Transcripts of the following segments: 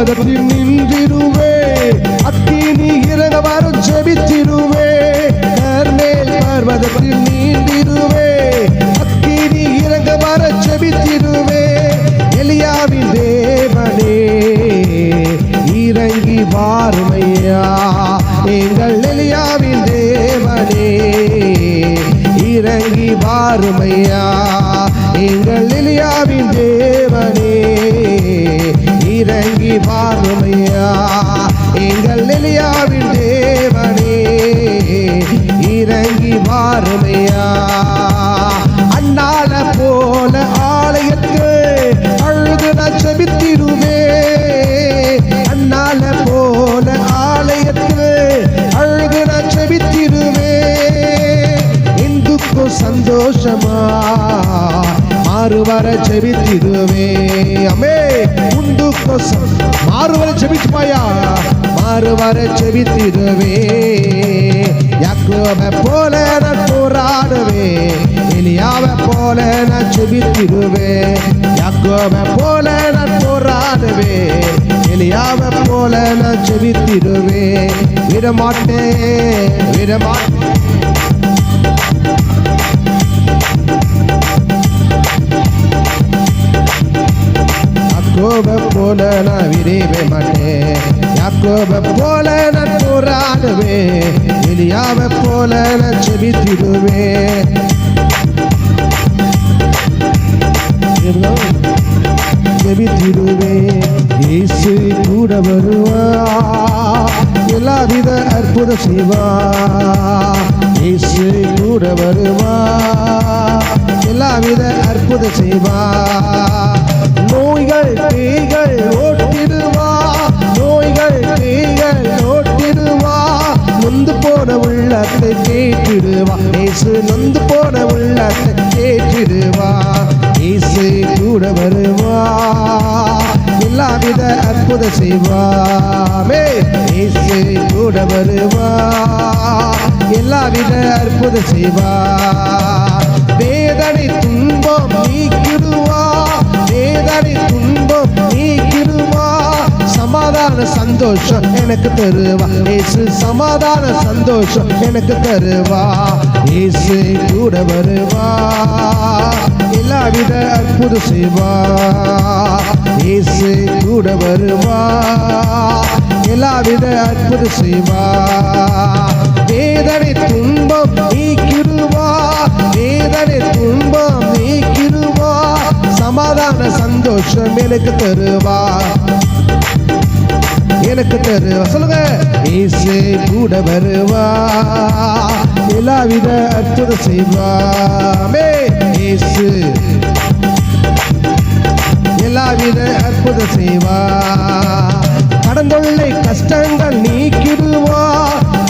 பர்வதத்தில் நின்றிருவே அக்கினி இறங்க வரும் ஜெபித்திருவே கர்மேல் பர்வதத்தில் நீண்டிருவே அக்கினி இறங்க வர ஜெபித்திருவே எலியாவின் தேவனே இறங்கி வாருமையா. எங்கள் எலியாவின் தேவனே இறங்கி வாருமையா. எங்கள் எலியாவின் தேவனே இறங்கி வாருமையா. எங்கள் எலியாவின் தேவனே இறங்கி வாருமையா. மாறுவர ஜெபித்திடுவே. அமே. உந்துக்கு ச- மாறுவர ஜெபிச்சுமாயா மாறுவர ஜெபித்திடுவே. யாக்கோப போல நான் போராடுவே. எலியாவை போல நான் ஜெபித்திடுவே. யாக்கோப போல நான் போராடுவே. எலியாவை போல நான் ஜெபித்திடுவே. விடமாட்டேன் விடமாட்டேன். போல நான் விரைவே மாட்டேன். யாக்கோப போல நான் போராடுவேன். எலியாவை போல நான் செபித்திடுவேன். ஜெபித்திடுவேன் இயேசு கூட வருவா எல்லாவித அற்புத செய்வா இயேசு கூட வருவா எல்லாவித அற்புத செய்வா நோய்கள் பேய்கள் ஓட்டிடுவா. நோய்கள் பேய்கள் ஓட்டிடுவா. நொந்து போன உள்ளத்தை கேட்டிடுவா. இயேசு நொந்து போன உள்ளத்தை கேட்டிடுவா. இயேசு கூட வருவா. எல்லாவித அற்புத செய்வாமே. இயேசு கூட வருவா. எல்லாவித அற்புத செய்வா. வேதனை துன்பம் நீக்கிடுவா வேதனை துன்பம் நீக்கிடுமா? சமாதான சந்தோஷம் எனக்கு தருவா. ஏசு சமாதான சந்தோஷம் எனக்கு தருவா. ஏசு கூட வருவா. எல்லாவித அற்புத செய்வா ஏசு கூட வருவா. எல்லாவித அற்புத செய்வா வேதனை துன்பம் நீக்கிடுவா. வேதனை துன்பம் சமாதான சந்தோஷம் எனக்கு தருவா. எனக்கு தருவா. சொல்லுங்க. இசை கூட வருவா. எல்லாவித அற்புத செய்வாமே இயேசு எல்லாவித அற்புத செய்வா. கடந்தொல்லை கஷ்டங்கள் நீக்கிடுவா.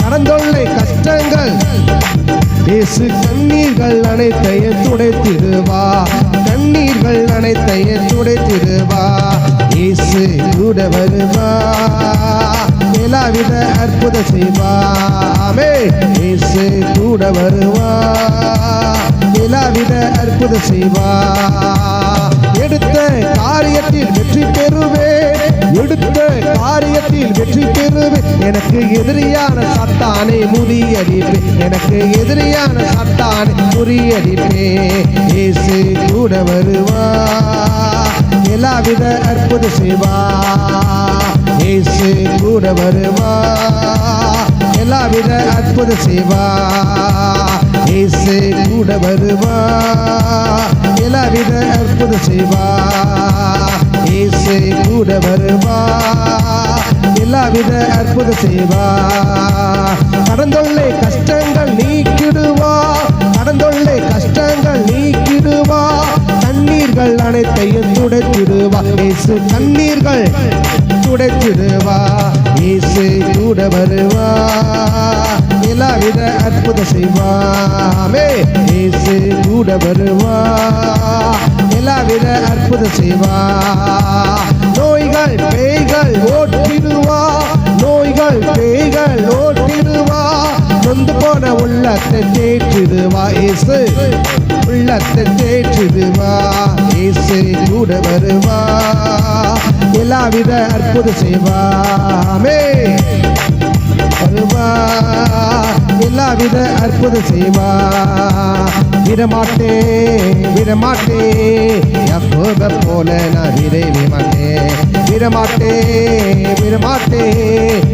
கடந்தொல்லை கஷ்டங்கள். இயேசு கண்ணீர்கள் அனைத்தையும் துடைத்திடுவா. கண்ணீர்கள் அனைத்தையும் துடைத்திடுவா இயேசு கூட வருவா எல்லாவித அற்புத செய்வாமே இயேசு கூட வருவா எல்லாவித அற்புத செய்வா. எடுத்த காரியத்தில் வெற்றி பெறுவேன். எடுத்த காரியத்தில் வெற்றி பெறுவேன். எனக்கு எதிரியான சத்தானே முறியடிப்பேன் எனக்கு எதிரியான சத்தானே முறியடிப்பேன் இயேசு கூட வருவா. எல்லாவித அற்புத செய்வா இயேசு கூட வருவா. எல்லாவித அற்புத செய்வா இயேசு கூட வருவா. எல்லாவித அற்புத செய்வா இயேசு கூட வருவா. எல்லாவித அற்புத செய்வா. கடந்தொல்லை கஷ்டங்கள் நீக்கிடுவா. கடந்தொல்லை கஷ்டங்கள் நீக்கிடுவா. தண்ணீர்கள் அனைத்தையும் துடைத்திடுவா. இயேசு தண்ணீர்கள் துடைத்திடுவா. இயேசு கூட வருவா. எல்லாவித அற்புத செய்வாமே இயேசு கூட வருவா. விட அற்புத செய்வா. நோய்கள் பேய்கள் ஓட்டிடுவா. நோய்கள் பேய்கள் ஓட்டிடுவா. நொந்து போன உள்ளத்தை தேற்றிடுவா. இசு உள்ளத்தை தேற்றிடுவா. இசு கூட வருவா. எல்லாவித அற்புத செய்வாமே வருவா. எல்லாவித அற்புத செய்வா. விடமாட்டே விடமாட்டே யாக்கோப போல நான் விரைவி மாட்டேன் விடமாட்டே விடமாட்டே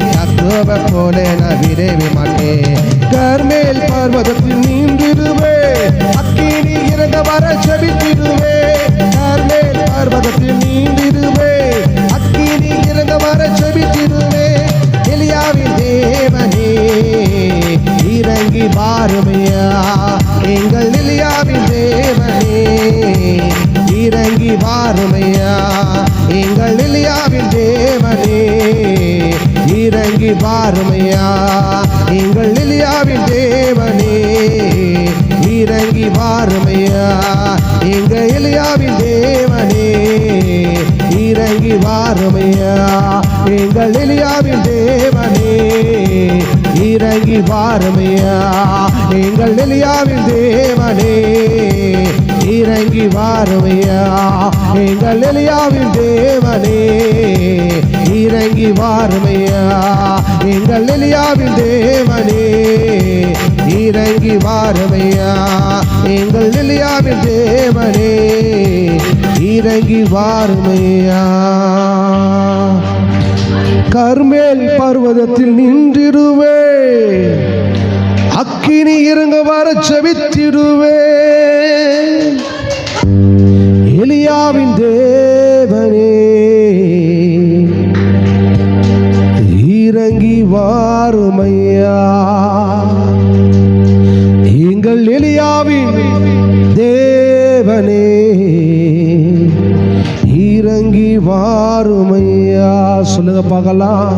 யாக்கோப போல நான் விரைவி மாட்டேன் கர்மேல் பர்வதத்தில் அருமையா? எங்கள் நிலையாவின் தேவனே இறங்கி வாருமையா எங்கள் நிலையாவின் தேவனே இறங்கி வாருமையா எங்கள் நிலையாவின் தேவனே இறங்கி வாருமையா எங்கள் எலியாவின் தேவனே இறங்கி வாருமையா எங்கள் எலியாவின் தேவனே இறங்கி வாரமையா? எங்கள் எலியாவின் தேவனே இறங்கி வாரமையா? எங்கள் எலியாவின் தேவனே இறங்கி வாரமையா? எங்கள் எலியாவின் தேவனே இறங்கி வாரமையா? எங்கள் எலியாவின் தேவனே இறங்கி வாருமையா? கர்மேல் பர்வதத்தில் நின்றிருவே அக்கினி இருங்க வர செவித்திடுவே எலியாவின் வாருமையா? சொல்லுங்க பார்க்கலாம்.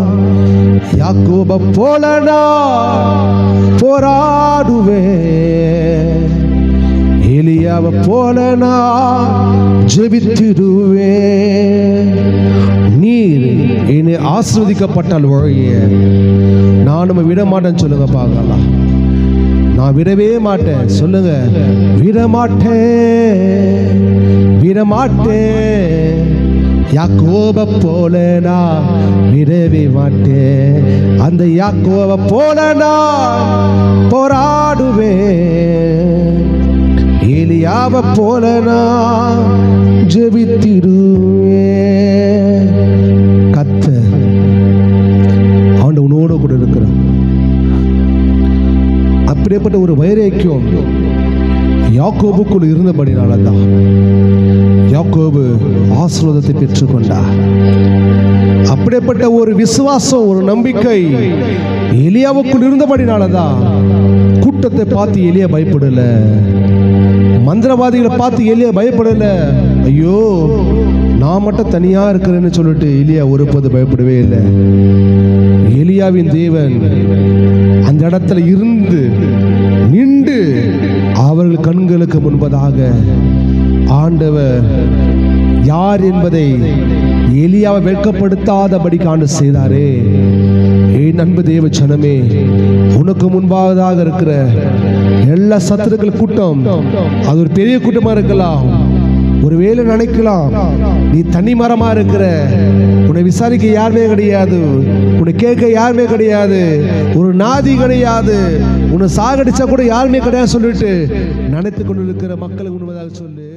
யாக்கோப போல நான் போராடுவே. எலியாவ போல நான் ஜெபித்திடுவே. நீர் என்னை ஆஸ்வதிக்கப்பட்டால் ஒழிய. நானும் விட மாட்டேன்னு சொல்லுங்க பார்க்கலாம். நான் விடவே மாட்டேன். சொல்லுங்க விட மாட்டேன் விட மாட்டேன் யாக்கோப போல நான் விடவே மாட்டேன் அந்த யாக்கோப போல நான் போராடுவேன். ஏலியாவ போல நான் ஜெபித்திடுவேன். கத்த அவன் உன்னோடு கூட இருக்கிறான் அப்படிப்பட்ட ஒரு வைரக்கியம் யாக்கோபுக்குள் இருந்தபடினால தான் யாக்கோபு ஆசீர்வாதத்தை பெற்றுக்கொண்டார். அப்படிப்பட்ட ஒரு விசுவாசம் ஒரு நம்பிக்கை எலியாவுக்குள் இருந்தபடினாலதான் கூட்டத்தை பார்த்து எலியா பயப்படல. மந்திரவாதிகளை பார்த்து எலியா பயப்படல. ஐயோ நான் மட்டும் தனியா இருக்கிறேன்னு சொல்லிட்டு எலியா ஒருபோது பயப்படவே இல்லை. எலியாவின் தேவன் அந்த இடத்துல இருந்து நின்று அவர்கள் கண்களுக்கு முன்பதாக ஆண்டவர் யார் என்பதை எலியாவை வெட்கப்படுத்தாதபடி காண்டு செய்தாரே. என் அன்பு தேவ சனமே உனக்கு முன்பாவதாக இருக்கிற எல்லா சத்துருக்கள் கூட்டம் அது ஒரு பெரிய கூட்டமா இருக்கலாம். ஒருவேளை நினைக்கலாம் நீ தனி மரமா இருக்கிற உன்னை விசாரிக்க யாருமே கிடையாது உன்னை கேட்க யாருமே கிடையாது ஒரு நாதி கிடையாது உன்னை சாகடிச்சா கூட யாருமே கிடையாது சொல்லிட்டு நினைத்து கொண்டு இருக்கிற மக்களை உண்மைதாக சொல்லு.